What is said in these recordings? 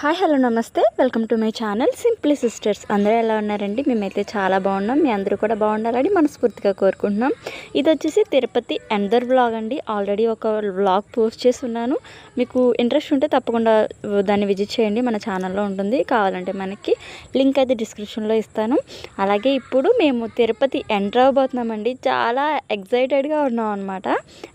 Hi hello నమస్తే. Welcome to my channel simply sisters. అందరూ ఎలా ఉన్నారండి? మేమైతే చాలా బాగున్నాం. మీ అందరూ కూడా బాగుండాలని మనస్ఫూర్తిగా కోరుకుంటున్నాం. ఇది వచ్చేసి తిరుపతి ఎందర్ వ్లాగ్ అండి. ఆల్రెడీ ఒక వ్లాగ్ పోస్ట్ చేసి ఉన్నాను మీకు ఇంట్రెస్ట్ ఉంటే తప్పకుండా దాన్ని విజిట్ చేయండి. మన ఛానల్లో ఉంటుంది. కావాలంటే మనకి లింక్ అయితే డిస్క్రిప్షన్లో ఇస్తాను. అలాగే ఇప్పుడు మేము తిరుపతి ఎంటర్ అవ్వబోతున్నామండి. చాలా ఎక్సైటెడ్గా ఉన్నాం అనమాట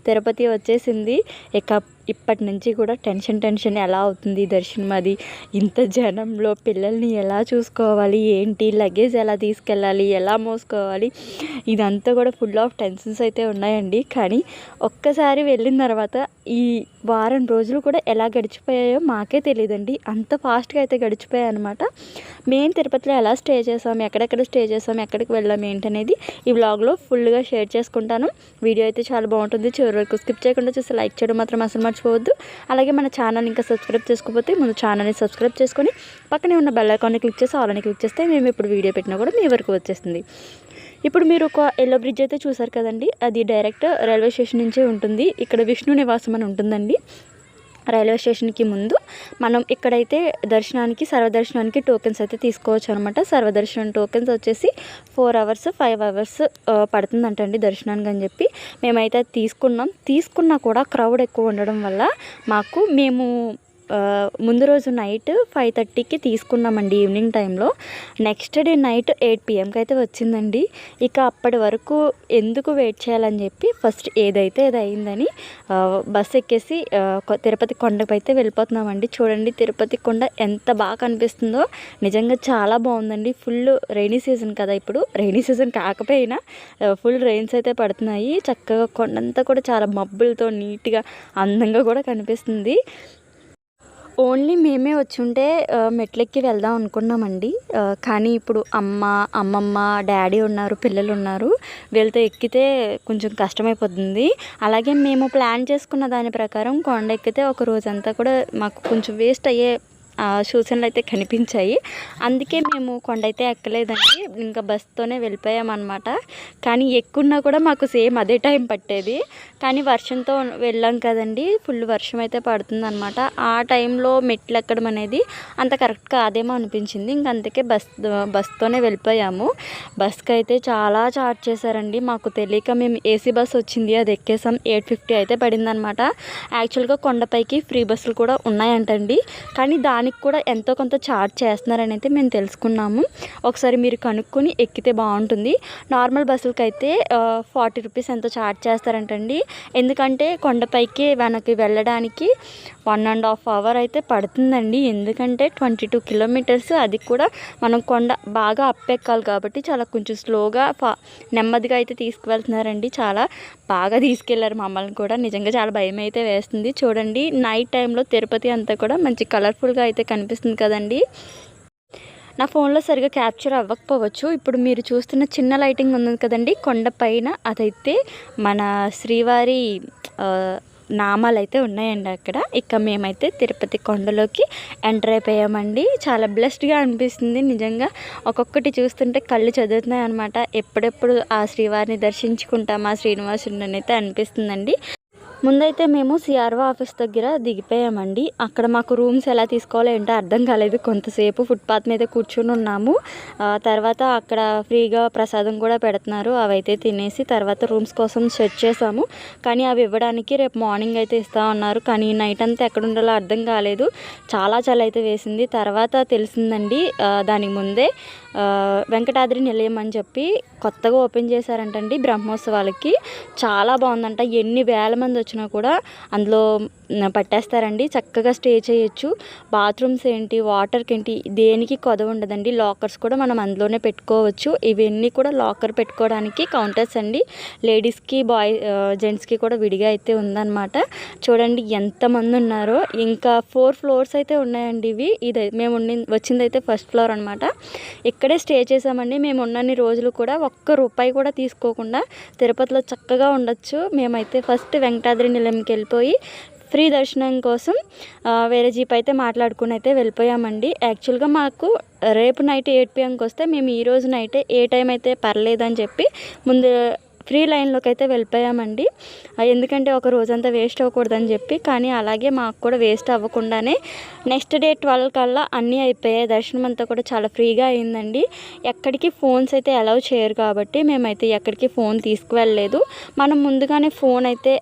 తిరుపతి వచ్చేసింది. ఇక ఇప్పటి నుంచి కూడా టెన్షన్ టెన్షన్ ఎలా అవుతుంది దర్శనం అది? ఇంత జనంలో పిల్లల్ని ఎలా చూసుకోవాలి? ఏంటి? లగేజ్ ఎలా తీసుకెళ్ళాలి? ఎలా మోసుకోవాలి? ఇదంతా కూడా ఫుల్ ఆఫ్ టెన్షన్స్ అయితే ఉన్నాయండి. కానీ ఒక్కసారి వెళ్ళిన తర్వాత ఈ వారం రోజులు కూడా ఎలా గడిచిపోయాయో మాకే తెలియదండి. అంత ఫాస్ట్గా అయితే గడిచిపోయాయి అనమాట మేము తిరుపతిలో ఎలా స్టే చేసాం? ఎక్కడెక్కడ స్టే చేసాం? ఎక్కడికి వెళ్ళాం? ఏంటనేది ఈ వ్లాగ్లో ఫుల్గా షేర్ చేసుకుంటాను. వీడియో అయితే చాలా బాగుంటుంది. చివరి వరకు స్కిప్ చేయకుండా చూసి లైక్ చేయడం మాత్రం అసలు మర్చిపోవద్దు. అలాగే మన ఛానల్ ఇంకా సబ్స్క్రైబ్ చేసుకోకపోతే ముందు ఛానల్ని సబ్స్క్రైబ్ చేసుకొని పక్కనే ఉన్న బెల్ ఐకాన్ని క్లిక్ చేసి ఆల్ని క్లిక్ చేస్తే మేము ఇప్పుడు వీడియో పెట్టినా కూడా మీ వరకు వచ్చేస్తుంది. ఇప్పుడు మీరు ఒక ఎల్లో బ్రిడ్జ్ అయితే చూసారు కదండి? అది డైరెక్ట్ రైల్వే స్టేషన్ నుంచే ఉంటుంది. ఇక్కడ విష్ణు నివాసం అని ఉంటుందండి. రైల్వే స్టేషన్కి ముందు మనం ఇక్కడైతే దర్శనానికి సర్వదర్శనానికి టోకెన్స్ అయితే తీసుకోవచ్చు అనమాట సర్వదర్శనం టోకెన్స్ వచ్చేసి ఫోర్ అవర్స్ ఫైవ్ అవర్స్ పడుతుందంటండి దర్శనానికి అని చెప్పి. మేమైతే తీసుకున్నాం. తీసుకున్నా కూడా క్రౌడ్ ఎక్కువ ఉండడం వల్ల మాకు మేము ముందు రోజు నైట్ ఫైవ్ థర్టీకి తీసుకున్నామండి ఈవినింగ్ టైంలో నెక్స్ట్ డే నైట్ ఎయిట్ పిఎంకి అయితే వచ్చిందండి. ఇక అప్పటి వరకు ఎందుకు వెయిట్ చేయాలని చెప్పి ఫస్ట్ ఏదైతే అది అయిందని బస్ ఎక్కేసి తిరుపతి కొండకు అయితే వెళ్ళిపోతున్నామండి. చూడండి తిరుపతి కొండ ఎంత బాగా కనిపిస్తుందో. నిజంగా చాలా బాగుందండి. ఫుల్ రైనీ సీజన్ కదా ఇప్పుడు. రైనీ సీజన్ కాకపోయినా ఫుల్ రెయిన్స్ అయితే పడుతున్నాయి. చక్కగా కొండంతా కూడా చాలా మబ్బులతో నీట్గా అందంగా కూడా కనిపిస్తుంది. ఓన్లీ మేమే వచ్చి ఉంటే మెట్లెక్కి వెళ్దాం అనుకున్నామండి. కానీ ఇప్పుడు అమ్మ అమ్మమ్మ డాడీ ఉన్నారు పిల్లలు ఉన్నారు వీళ్ళతో ఎక్కితే కొంచెం కష్టమైపోతుంది. అలాగే మేము ప్లాన్ చేసుకున్న దాని ప్రకారం కొండ ఎక్కితే ఒక రోజంతా కూడా మాకు కొంచెం వేస్ట్ అయ్యే సూచనలు అయితే కనిపించాయి. అందుకే మేము కొండ అయితే ఎక్కలేదండి. ఇంకా బస్తోనే వెళ్ళిపోయామన్నమాట. కానీ ఎక్కున్నా కూడా మాకు సేమ్ అదే టైం పట్టేది. కానీ వర్షంతో వెళ్ళాం కదండి. ఫుల్ వర్షం అయితే పడుతుంది అనమాట ఆ టైంలో మెట్లు ఎక్కడం అనేది అంత కరెక్ట్ కాదేమో అనిపించింది. ఇంక అందుకే బస్ బస్తోనే వెళ్ళిపోయాము. బస్కి అయితే చాలా చార్జ్ చేశారండి. మాకు తెలియక మేము ఏసీ బస్ వచ్చింది. అది ఎక్కేసాం. ఎయిట్ ఫిఫ్టీ అయితే పడిందనమాట యాక్చువల్గా కొండపైకి ఫ్రీ బస్సులు కూడా ఉన్నాయంటండి. కానీ దాని దానికి కూడా ఎంతో కొంత ఛార్జ్ చేస్తున్నారని అయితే మేము తెలుసుకున్నాము. ఒకసారి మీరు కనుక్కొని ఎక్కితే బాగుంటుంది. నార్మల్ బస్సులకి అయితే ఫార్టీ రూపీస్ ఎంతో ఛార్జ్ చేస్తారంటండి. ఎందుకంటే కొండపైకి వెనక్కి వెళ్ళడానికి వన్ అండ్ హాఫ్ అవర్ అయితే పడుతుందండి. ఎందుకంటే ట్వంటీ టూ కిలోమీటర్స్ అది కూడా మనం కొండ బాగా అప్పెక్కాలి కాబట్టి చాలా కొంచెం స్లోగా ఫా నెమ్మదిగా అయితే తీసుకువెళ్తున్నారండి. చాలా బాగా తీసుకెళ్ళారు మమ్మల్ని కూడా. నిజంగా చాలా భయం అయితే వేస్తుంది. చూడండి నైట్ టైంలో తిరుపతి అంతా కూడా మంచి కలర్ఫుల్గా అయితే కనిపిస్తుంది కదండి. నా ఫోన్లో సరిగా క్యాప్చర్ అవ్వకపోవచ్చు. ఇప్పుడు మీరు చూస్తున్న చిన్న లైటింగ్ ఉంది కదండి. కొండపైన అదైతే మన శ్రీవారి నామాలు అయితే ఉన్నాయండి అక్కడ. ఇక మేమైతే తిరుపతి కొండలోకి ఎంటర్ అయిపోయామండి. చాలా బ్లెస్డ్గా అనిపిస్తుంది. నిజంగా ఒక్కొక్కటి చూస్తుంటే కళ్ళు చదువుతున్నాయి అనమాట ఎప్పుడెప్పుడు ఆ శ్రీవారిని దర్శించుకుంటాం ఆ శ్రీనివాసుడిని అయితే అనిపిస్తుందండి. ముందైతే మేము సిఆర్ఓ ఆఫీస్ దగ్గర దిగిపోయామండి. అక్కడ మాకు రూమ్స్ ఎలా తీసుకోవాలో ఏంటో అర్థం కాలేదు. కొంతసేపు ఫుట్పాత్ మీద కూర్చుని ఉన్నాము. తర్వాత అక్కడ ఫ్రీగా ప్రసాదం కూడా పెడుతున్నారు. అవైతే తినేసి తర్వాత రూమ్స్ కోసం సెర్చ్ చేసాము కానీ అవి ఇవ్వడానికి రేపు మార్నింగ్ అయితే ఇస్తా ఉన్నారు కానీ నైట్ అంతా ఎక్కడ ఉండాలో అర్థం కాలేదు. చాలా చాలా అయితే వేసింది. తర్వాత తెలిసిందండి దానికి ముందే వెంకటాద్రి నిలయం అని చెప్పి కొత్తగా ఓపెన్ చేశారంటండి బ్రహ్మోత్సవాలకి. చాలా బాగుందంట. ఎన్ని వేల మంది వచ్చినా కూడా అందులో పట్టేస్తారండి. చక్కగా స్టే చేయొచ్చు. బాత్రూమ్స్ ఏంటి వాటర్కి ఏంటి దేనికి కొదవ ఉండదండి. లాకర్స్ కూడా మనం అందులోనే పెట్టుకోవచ్చు. ఇవన్నీ కూడా లాకర్ పెట్టుకోవడానికి కౌంటర్స్ అండి. లేడీస్కి బాయ్ జెంట్స్కి కూడా విడిగా అయితే ఉందన్నమాట. చూడండి ఎంతమంది ఉన్నారో. ఇంకా ఫోర్ ఫ్లోర్స్ అయితే ఉన్నాయండి ఇవి. ఇది మేము ఉండి వచ్చింది అయితే ఫస్ట్ ఫ్లోర్ అనమాట ఇక్కడే స్టే చేసామండి. మేము ఉన్నన్ని రోజులు కూడా ఒక్క రూపాయి కూడా తీసుకోకుండా తిరుపతిలో చక్కగా ఉండొచ్చు. మేమైతే ఫస్ట్ వెంకటాద్రి నిలయంకి వెళ్ళిపోయి ఫ్రీ దర్శనం కోసం వేరే జీప్ అయితే మాట్లాడుకుని అయితే వెళ్ళిపోయామండి. యాక్చువల్గా మాకు రేపు నైట్ ఎయిట్ పిఎంకి వస్తే మేము ఈరోజు నైట్ ఏ టైం అయితే పర్లేదని చెప్పి ముందు ఫ్రీ లైన్లోకి అయితే వెళ్ళిపోయామండి ఎందుకంటే ఒక రోజంతా వేస్ట్ అవ్వకూడదని చెప్పి కానీ అలాగే మాకు కూడా వేస్ట్ అవ్వకుండానే నెక్స్ట్ డే ట్వెల్వ్ కల్లా అన్నీ అయిపోయాయి. దర్శనం అంతా కూడా చాలా ఫ్రీగా అయిందండి. ఎక్కడికి ఫోన్స్ అయితే అలౌ చేయరు కాబట్టి మేమైతే ఎక్కడికి ఫోన్ తీసుకువెళ్ళలేదు. మనం ముందుగానే ఫోన్ అయితే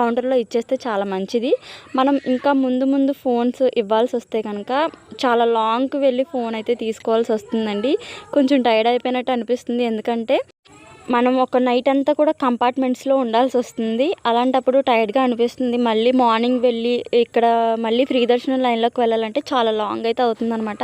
కౌంటర్లో ఇచ్చేస్తే చాలా మంచిది. మనం ఇంకా ముందు ముందు ఫోన్స్ ఇవ్వాల్సి వస్తే కనుక చాలా లాంగ్కి వెళ్ళి ఫోన్ అయితే తీసుకోవాల్సి వస్తుందండి. కొంచెం టైర్డ్ అయిపోయినట్టు అనిపిస్తుంది. ఎందుకంటే మనం ఒక నైట్ అంతా కూడా కంపార్ట్మెంట్స్లో ఉండాల్సి వస్తుంది. అలాంటప్పుడు టైర్డ్గా అనిపిస్తుంది. మళ్ళీ మార్నింగ్ వెళ్ళి ఇక్కడ మళ్ళీ ఫ్రీ దర్శనం లైన్లోకి వెళ్ళాలంటే చాలా లాంగ్ అయితే అవుతుందన్నమాట.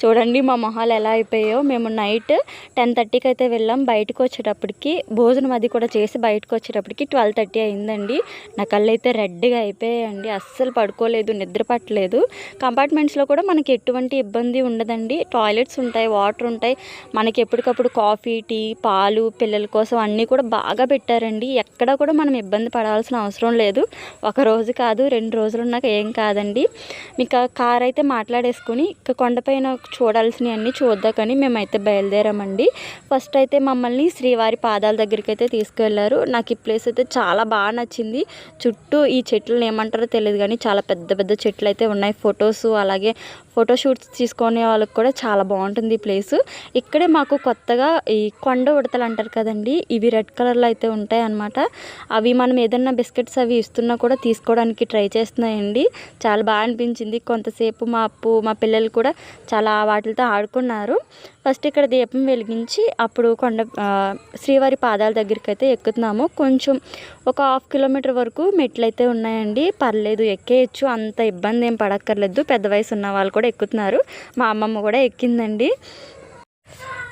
చూడండి మా మొహాలు ఎలా అయిపోయాయో. మేము నైట్ టెన్ థర్టీకి అయితే వెళ్ళాం. బయటకు వచ్చేటప్పటికి భోజనం అది కూడా చేసి బయటకు వచ్చేటప్పటికి ట్వెల్వ్ థర్టీ అయిందండి. నా కళ్ళు అయితే రెడ్గా అయిపోయాయండి. అస్సలు పడుకోలేదు నిద్ర పట్టలేదు. కంపార్ట్మెంట్స్లో కూడా మనకి ఎటువంటి ఇబ్బంది ఉండదండి. టాయిలెట్స్ ఉంటాయి వాటర్ ఉంటాయి. మనకి ఎప్పటికప్పుడు కాఫీ టీ పాలు పిల్లలు కోసం అన్నీ కూడా బాగా పెట్టారండి. ఎక్కడ కూడా మనం ఇబ్బంది పడాల్సిన అవసరం లేదు. ఒక రోజు కాదు రెండు రోజులు ఉన్నాక ఏం కాదండి. మీకు కార్ అయితే మాట్లాడేసుకుని ఇక కొండపైన చూడాల్సినవి అన్నీ చూద్దాకని మేమైతే బయలుదేరామండి. ఫస్ట్ అయితే మమ్మల్ని శ్రీవారి పాదాల దగ్గరికి అయితే తీసుకువెళ్ళారు నాకు ఈ ప్లేస్ అయితే చాలా బాగా నచ్చింది. చుట్టూ ఈ చెట్లను ఏమంటారో తెలియదు కానీ చాలా పెద్ద పెద్ద చెట్లు అయితే ఉన్నాయి. ఫొటోస్ అలాగే ఫోటోషూట్స్ తీసుకునే వాళ్ళకి కూడా చాలా బాగుంటుంది ఈ ప్లేస్. ఇక్కడే మాకు కొత్తగా ఈ కొండ ఉడతలు అంటారు కదండి ఇవి రెడ్ కలర్లో అయితే ఉంటాయి అన్నమాట అవి మనం ఏదన్నా బిస్కెట్స్ అవి ఇస్తున్నా కూడా తీసుకోవడానికి ట్రై చేస్తున్నాయండి. చాలా బాగా అనిపించింది. కొంతసేపు మా అప్పు మా పిల్లలు కూడా చాలా వాటితో ఆడుకున్నారు. ఫస్ట్ ఇక్కడ దీపం వెలిగించి అప్పుడు కొండ శ్రీవారి పాదాల దగ్గరికి అయితే ఎక్కుతున్నాము. కొంచెం ఒక హాఫ్ కిలోమీటర్ వరకు మెట్లు అయితే ఉన్నాయండి. పర్లేదు ఎక్కేయచ్చు. అంత ఇబ్బంది ఏం పడక్కర్లేదు. పెద్ద వయసు ఉన్న వాళ్ళు కూడా ఎక్కుతున్నారు. మా అమ్మమ్మ కూడా ఎక్కిందండి.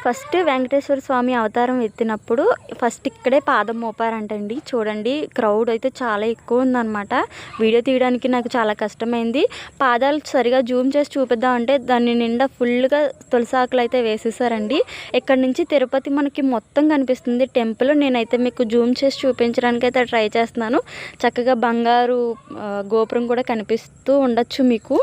ఫస్ట్ వెంకటేశ్వర స్వామి అవతారం ఎత్తినప్పుడు ఫస్ట్ ఇక్కడే పాదం మోపారంటండి. చూడండి క్రౌడ్ అయితే చాలా ఎక్కువ ఉందన్నమాట. వీడియో తీయడానికి నాకు చాలా కష్టమైంది. పాదాలు సరిగా జూమ్ చేసి చూపిద్దామంటే దాని నిండా ఫుల్గా తులసాకులు అయితే వేసేసారండి. ఇక్కడ నుంచి తిరుపతి మనకి మొత్తం కనిపిస్తుంది. టెంపుల్ నేనైతే మీకు జూమ్ చేసి చూపించడానికి అయితే ట్రై చేస్తున్నాను. చక్కగా బంగారు గోపురం కూడా కనిపిస్తూ ఉండొచ్చు మీకు.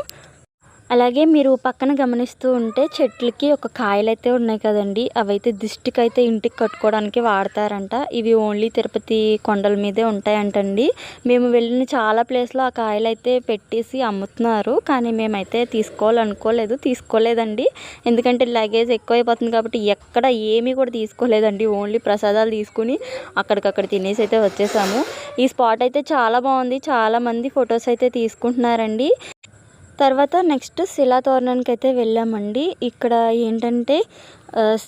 అలాగే మీరు పక్కన గమనిస్తూ ఉంటే చెట్లకి ఒక కాయలు అయితే ఉన్నాయి కదండి. అవైతే దిష్టికి అయితే ఇంటికి కట్టుకోవడానికి వాడతారంట. ఇవి ఓన్లీ తిరుపతి కొండల మీదే ఉంటాయంటండి. మేము వెళ్ళిన చాలా ప్లేస్లో ఆ కాయలు అయితే పెట్టేసి అమ్ముతున్నారు. కానీ మేమైతే తీసుకోవాలనుకోలేదు. తీసుకోలేదండి. ఎందుకంటే లగేజ్ ఎక్కువైపోతుంది కాబట్టి ఎక్కడ ఏమీ కూడా తీసుకోలేదండి. ఓన్లీ ప్రసాదాలు తీసుకుని అక్కడికక్కడ తినేసి అయితే వచ్చేసాము. ఈ స్పాట్ అయితే చాలా బాగుంది. చాలామంది ఫొటోస్ అయితే తీసుకుంటున్నారండి. తర్వాత నెక్స్ట్ శిలాతోరణానికి అయితే వెళ్ళామండి. ఇక్కడ ఏంటంటే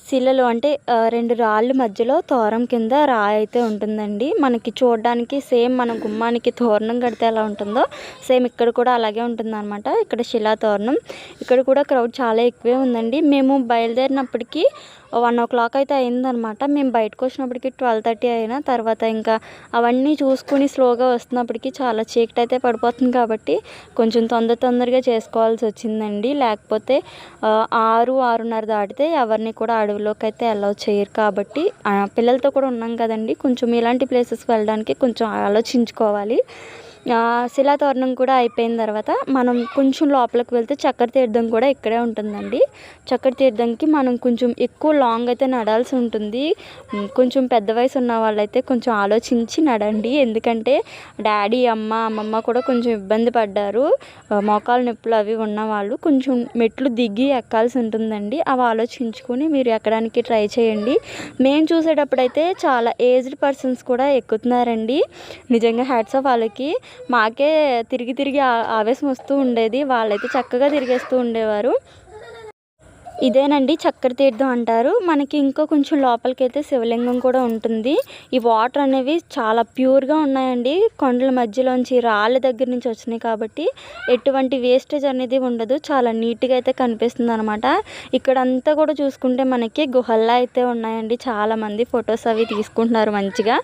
శిలలు అంటే రెండు రాళ్ళు మధ్యలో తోరం కింద రాయి అయితే ఉంటుందండి. మనకి చూడడానికి సేమ్ మన గుమ్మానికి తోరణం కడితే ఎలా ఉంటుందో సేమ్ ఇక్కడ కూడా అలాగే ఉంటుందన్నమాట. ఇక్కడ శిలా తోరణం. ఇక్కడ కూడా క్రౌడ్ చాలా ఎక్కువే ఉందండి. మేము బయలుదేరినప్పటికీ వన్ ఓ క్లాక్ అయితే అయిందనమాట మేము బయటకు వచ్చినప్పటికి ట్వెల్వ్ థర్టీ అయినా తర్వాత ఇంకా అవన్నీ చూసుకుని స్లోగా వస్తున్నప్పటికీ చాలా చీకటి అయితే పడిపోతుంది కాబట్టి కొంచెం తొందర తొందరగా చేసుకోవాల్సి వచ్చిందండి. లేకపోతే ఆరు ఆరున్నర దాటితే ఎవరిని కూడా అడవిలోకి అయితే అలౌ చేయరు కాబట్టి ఆ, పిల్లలతో కూడా ఉన్నాం కదండి. కొంచెం ఇలాంటి ప్లేసెస్కి వెళ్ళడానికి కొంచెం ఆలోచించుకోవాలి. శిలాతోరణం కూడా అయిపోయిన తర్వాత మనం కొంచెం లోపలికి వెళ్తే చక్కెర తీర్థం కూడా ఇక్కడే ఉంటుందండి. చక్కెర తీర్థంకి మనం కొంచెం ఎక్కువ లాంగ్ అయితే నడాల్సి ఉంటుంది. కొంచెం పెద్ద వయసు ఉన్న వాళ్ళైతే కొంచెం ఆలోచించి నడండి. ఎందుకంటే డాడీ అమ్మ అమ్మమ్మ కూడా కొంచెం ఇబ్బంది పడ్డారు. మోకాలు నొప్పులు అవి ఉన్నవాళ్ళు కొంచెం మెట్లు దిగి ఎక్కాల్సి ఉంటుందండి. అవి ఆలోచించుకొని మీరు ఎక్కడానికి ట్రై చేయండి. మేము చూసేటప్పుడైతే చాలా ఏజ్డ్ పర్సన్స్ కూడా ఎక్కుతున్నారండి. నిజంగా హ్యాట్స్ ఆఫ్ వాళ్ళకి. మాకే తిరిగి తిరిగి ఆ- ఆవేశం వస్తూ ఉండేది. వాళ్ళైతే చక్కగా తిరిగేస్తూ ఉండేవారు. ఇదేనండి చక్కెర తీర్థం అంటారు. మనకి ఇంకో కొంచెం లోపలికి అయితే శివలింగం కూడా ఉంటుంది. ఈ వాటర్ అనేవి చాలా ప్యూర్గా ఉన్నాయండి. కొండల మధ్యలోంచి రాళ్ళ దగ్గర నుంచి వచ్చినాయి కాబట్టి ఎటువంటి వేస్టేజ్ అనేది ఉండదు. చాలా నీట్గా అయితే కనిపిస్తుంది అనమాట ఇక్కడ అంతా కూడా చూసుకుంటే మనకి గుహల్లా అయితే ఉన్నాయండి. చాలా మంది ఫొటోస్ అవి తీసుకుంటున్నారు మంచిగా.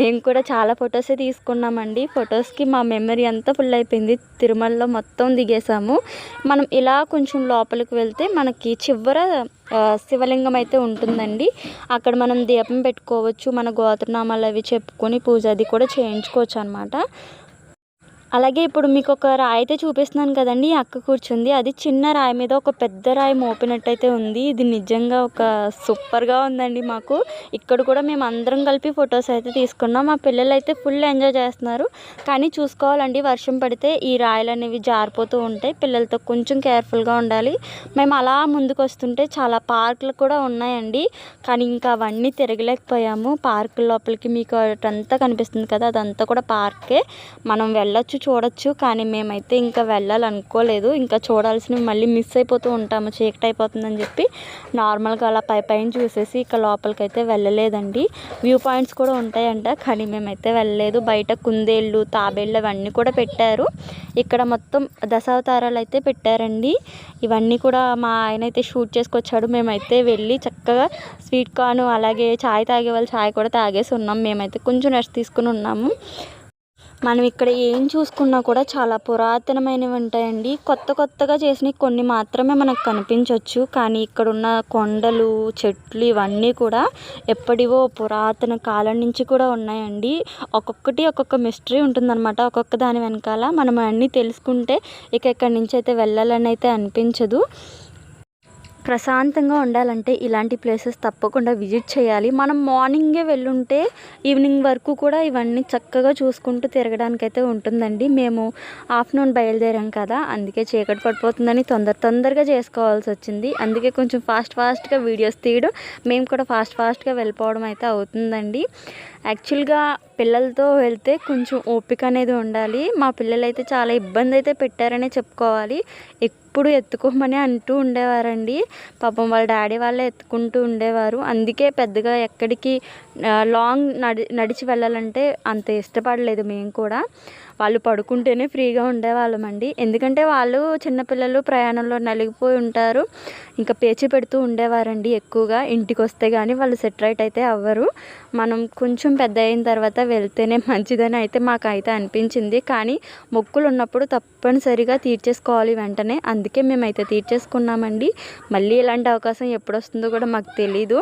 మేము కూడా చాలా ఫొటోసే తీసుకున్నామండి. ఫొటోస్కి మా మెమరీ అంతా ఫుల్ అయిపోయింది. తిరుమలలో మొత్తం దిగేసాము. మనం ఇలా కొంచెం లోపలికి వెళ్తే మనకి చివర శివలింగం అయితే ఉంటుందండి. అక్కడ మనం దీపం పెట్టుకోవచ్చు మన గోత్రనామాలు అవి చెప్పుకొని పూజ అది కూడా చేయించుకోవచ్చు అనమాట అలాగే ఇప్పుడు మీకు ఒక రాయి అయితే చూపిస్తున్నాను కదండి అక్క కూర్చుంది. అది చిన్న రాయి మీద ఒక పెద్ద రాయి మోపినట్టయితే ఉంది. ఇది నిజంగా ఒక సూపర్గా ఉందండి మాకు. ఇక్కడ కూడా మేము అందరం కలిపి ఫొటోస్ అయితే తీసుకున్నాం. మా పిల్లలు అయితే ఫుల్ ఎంజాయ్ చేస్తున్నారు. కానీ చూసుకోవాలండి వర్షం పడితే ఈ రాయలు అనేవి జారిపోతూ ఉంటాయి. పిల్లలతో కొంచెం కేర్ఫుల్గా ఉండాలి. మేము అలా ముందుకు వస్తుంటే చాలా పార్కులు కూడా ఉన్నాయండి. కానీ ఇంకా అవన్నీ తిరగలేకపోయాము. పార్కు లోపలికి మీకు అంతా కనిపిస్తుంది కదా అదంతా కూడా పార్కే. మనం వెళ్ళొచ్చు చూడొచ్చు కానీ మేమైతే ఇంకా వెళ్ళాలనుకోలేదు. ఇంకా చూడాల్సినవి మళ్ళీ మిస్ అయిపోతూ ఉంటాము చీకటి అయిపోతుందని చెప్పి. నార్మల్గా అలా పై పైన చూసేసి ఇక లోపలికైతే అయితే వెళ్ళలేదండి. వ్యూ పాయింట్స్ కూడా ఉంటాయంట కానీ మేమైతే వెళ్ళలేదు. బయట కుందేళ్ళు తాబేళ్ళు అవన్నీ కూడా పెట్టారు. ఇక్కడ మొత్తం దశావతారాలు అయితే పెట్టారండి. ఇవన్నీ కూడా మా ఆయన అయితే షూట్ చేసుకొచ్చాడు. మేమైతే వెళ్ళి చక్కగా స్వీట్ కార్న్ అలాగే చాయ్ తాగే వాళ్ళు చాయ్ కూడా తాగేసి ఉన్నాం. మేమైతే కొంచెం రెస్ట్ తీసుకుని ఉన్నాము. మనం ఇక్కడ ఏం చూసుకున్నా కూడా చాలా పురాతనమైనవి ఉంటాయండి. కొత్త కొత్తగా చేసినవి కొన్ని మాత్రమే మనకు కనిపించవచ్చు కానీ ఇక్కడ ఉన్న కొండలు చెట్లు ఇవన్నీ కూడా ఎప్పటివో పురాతన కాలం నుంచి కూడా ఉన్నాయండి. ఒక్కొక్కటి ఒక్కొక్క మిస్టరీ ఉంటుందన్నమాట. ఒక్కొక్క దాని వెనకాల మనం అన్నీ తెలుసుకుంటే ఇక ఇక్కడి నుంచి అయితే వెళ్ళాలని అయితే అనిపించదు. ప్రశాంతంగా ఉండాలంటే ఇలాంటి ప్లేసెస్ తప్పకుండా విజిట్ చేయాలి. మనం మార్నింగే వెళ్ళుంటే ఈవినింగ్ వరకు కూడా ఇవన్నీ చక్కగా చూసుకుంటూ తిరగడానికి అయితే ఉంటుందండి. మేము ఆఫ్టర్నూన్ బయలుదేరాం కదా అందుకే చీకటి పడిపోతుందని తొందర తొందరగా చేసుకోవాల్సి వచ్చింది. అందుకే కొంచెం ఫాస్ట్ ఫాస్ట్గా వీడియోస్ తీయడం మేము కూడా ఫాస్ట్ ఫాస్ట్గా వెళ్ళిపోవడం అయితే అవుతుందండి. యాక్చువల్గా పిల్లలతో వెళ్తే కొంచెం ఓపిక అనేది ఉండాలి. మా పిల్లలు అయితే చాలా ఇబ్బంది అయితే పెట్టారనే చెప్పుకోవాలి. ఎప్పుడు ఎత్తుకోమని అంటూ ఉండేవారండి. పాపం వాళ్ళ డాడీ వాళ్ళే ఎత్తుకుంటూ ఉండేవారు. అందుకే పెద్దగా ఎక్కడికి లాంగ్ నడి నడిచి వెళ్ళాలంటే అంత ఇష్టపడలేదు మేము కూడా. వాళ్ళు పడుకుంటేనే ఫ్రీగా ఉండేవాళ్ళమండి. ఎందుకంటే వాళ్ళు చిన్నపిల్లలు ప్రయాణంలో నలిగిపోయి ఉంటారు. ఇంకా పేచి పెడుతూ ఉండేవారండి ఎక్కువగా. ఇంటికి వస్తే కానీ వాళ్ళు సెటరైట్ అయితే అవ్వరు. మనం కొంచెం పెద్ద అయిన తర్వాత వెళ్తేనే మంచిదని అయితే మాకు అయితే అనిపించింది. కానీ మొక్కులు ఉన్నప్పుడు తప్పనిసరిగా తీర్చేసుకోవాలి వెంటనే. అందుకే అందుకే మేమైతే తీర్చేసుకున్నామండి. మళ్ళీ ఇలాంటి అవకాశం ఎప్పుడు వస్తుందో కూడా మాకు తెలీదు.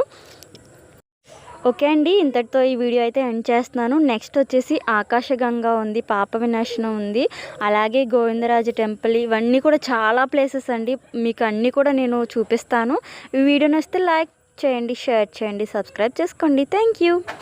ఓకే అండి ఇంతటితో ఈ వీడియో అయితే ఎండ్ చేస్తున్నాను. నెక్స్ట్ వచ్చేసి ఆకాశగంగా ఉంది పాప వినాశనం ఉంది. అలాగే గోవిందరాజు టెంపుల్ ఇవన్నీ కూడా చాలా ప్లేసెస్ అండి. మీకు అన్నీ కూడా నేను చూపిస్తాను. ఈ వీడియో నచ్చితే లైక్ చేయండి షేర్ చేయండి సబ్స్క్రైబ్ చేసుకోండి. Thank you.